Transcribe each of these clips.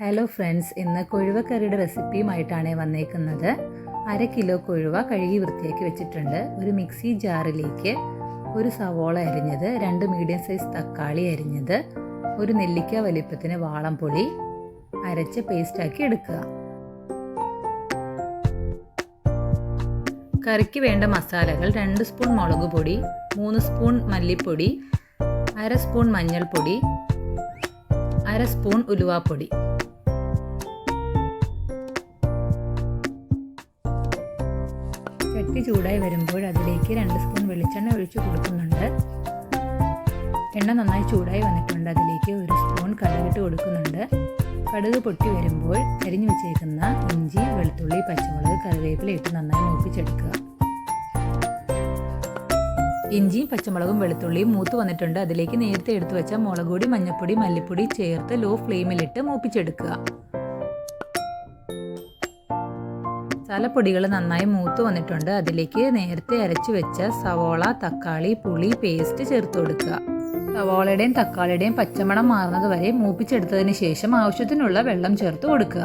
Hello friends ഇന്ന് കൊഴുവക്കറിയുടെ റെസിപ്പിയുമായിട്ടാണ് വന്നേക്കുന്നത്. അര കിലോ കൊഴുവ കഴുകി വൃത്തിയാക്കി വെച്ചിട്ടുണ്ട്. ഒരു മിക്സി ജാറിലേക്ക് ഒരു സവോള അരിഞ്ഞത് രണ്ട് മീഡിയം സൈസ് തക്കാളി അരിഞ്ഞത് ഒരു നെല്ലിക്ക വലിപ്പത്തിന് വാളംപൊടി അരച്ച് പേസ്റ്റാക്കി എടുക്കുക. കറിക്ക് വേണ്ട മസാലകൾ രണ്ട് സ്പൂൺ മുളക് പൊടി മൂന്ന് സ്പൂൺ മല്ലിപ്പൊടി അര സ്പൂൺ മഞ്ഞൾപ്പൊടി അര സ്പൂൺ ഉലുവാപ്പൊടി. ചട്ടി ചൂടായി വരുമ്പോൾ അതിലേക്ക് രണ്ട് സ്പൂൺ വെളിച്ചെണ്ണ ഒഴിച്ച് കൊടുക്കുന്നുണ്ട്. എണ്ണ നന്നായി ചൂടായി വന്നിട്ടുണ്ട്. അതിലേക്ക് ഒരു സ്പൂൺ കടുകിട്ട് കൊടുക്കുന്നുണ്ട്. കടുക് പൊട്ടി വരുമ്പോൾ അരിഞ്ഞു വെച്ചേക്കുന്ന ഇഞ്ചി വെളുത്തുള്ളി പച്ചമുളക് കറിവേപ്പില ഇട്ട് നന്നായി മൂപ്പിച്ചെടുക്കുക. ഇഞ്ചിയും പച്ചമുളകും വെളുത്തുള്ളിയും മൂത്ത് വന്നിട്ടുണ്ട്. അതിലേക്ക് നേരത്തെ എടുത്തു വെച്ച മുളകുപൊടി മഞ്ഞൾപ്പൊടി മല്ലിപ്പൊടി ചേർത്ത് ലോ ഫ്ലെയിമിലിട്ട് മൂപ്പിച്ചെടുക്കുക. മസാലപ്പൊടികൾ നന്നായി മൂത്ത് വന്നിട്ടുണ്ട്. അതിലേക്ക് നേരത്തെ അരച്ചു വെച്ച സവോള തക്കാളി പുളി പേസ്റ്റ് ചേർത്ത് കൊടുക്കുക. സവോളയുടെയും തക്കാളിയുടെയും പച്ചമണം മാറുന്നത് വരെ മൂപ്പിച്ചെടുത്തതിന് ശേഷം ആവശ്യത്തിനുള്ള വെള്ളം ചേർത്ത് കൊടുക്കുക.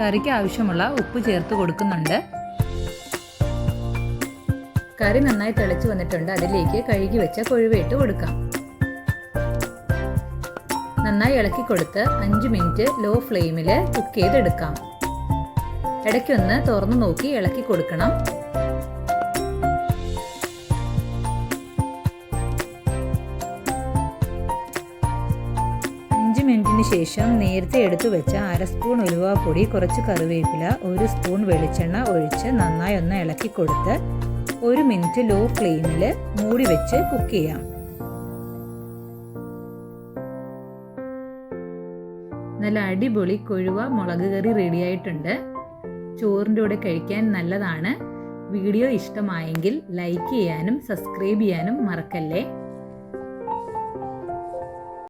കറിക്ക് ആവശ്യമുള്ള ഉപ്പ് ചേർത്ത് കൊടുക്കുന്നുണ്ട്. കറി നന്നായി തിളച്ചു വന്നിട്ടുണ്ട്. അതിലേക്ക് കഴുകി വെച്ച കൊഴുവയിട്ട് കൊടുക്കാം. നന്നായി ഇളക്കി കൊടുത്ത് അഞ്ച് മിനിറ്റ് ലോ ഫ്ലെയിമിൽ കുക്ക് ചെയ്തെടുക്കാം. ഇടയ്ക്കൊന്ന് തുറന്നു നോക്കി ഇളക്കി കൊടുക്കണം. അഞ്ച് മിനിറ്റിന് ശേഷം നേരത്തെ എടുത്തു വെച്ച അര സ്പൂൺ ഉലുവാപ്പൊടി കുറച്ച് കറിവേപ്പില ഒരു സ്പൂൺ വെളിച്ചെണ്ണ ഒഴിച്ച് നന്നായി ഒന്ന് ഇളക്കി കൊടുത്ത് ഒരു മിനിറ്റ് ലോ ഫ്ലെയിമിൽ മൂടി വെച്ച് കുക്ക് ചെയ്യാം. നല്ല അടിപൊളി കൊഴുവ മുളക് കറി റെഡി ആയിട്ടുണ്ട്. ചോറിന്റെ കൂടെ കഴിക്കാൻ നല്ലതാണ്. വീഡിയോ ഇഷ്ടമായെങ്കിൽ ലൈക്ക് ചെയ്യാനും സബ്സ്ക്രൈബ് ചെയ്യാനും മറക്കല്ലേ?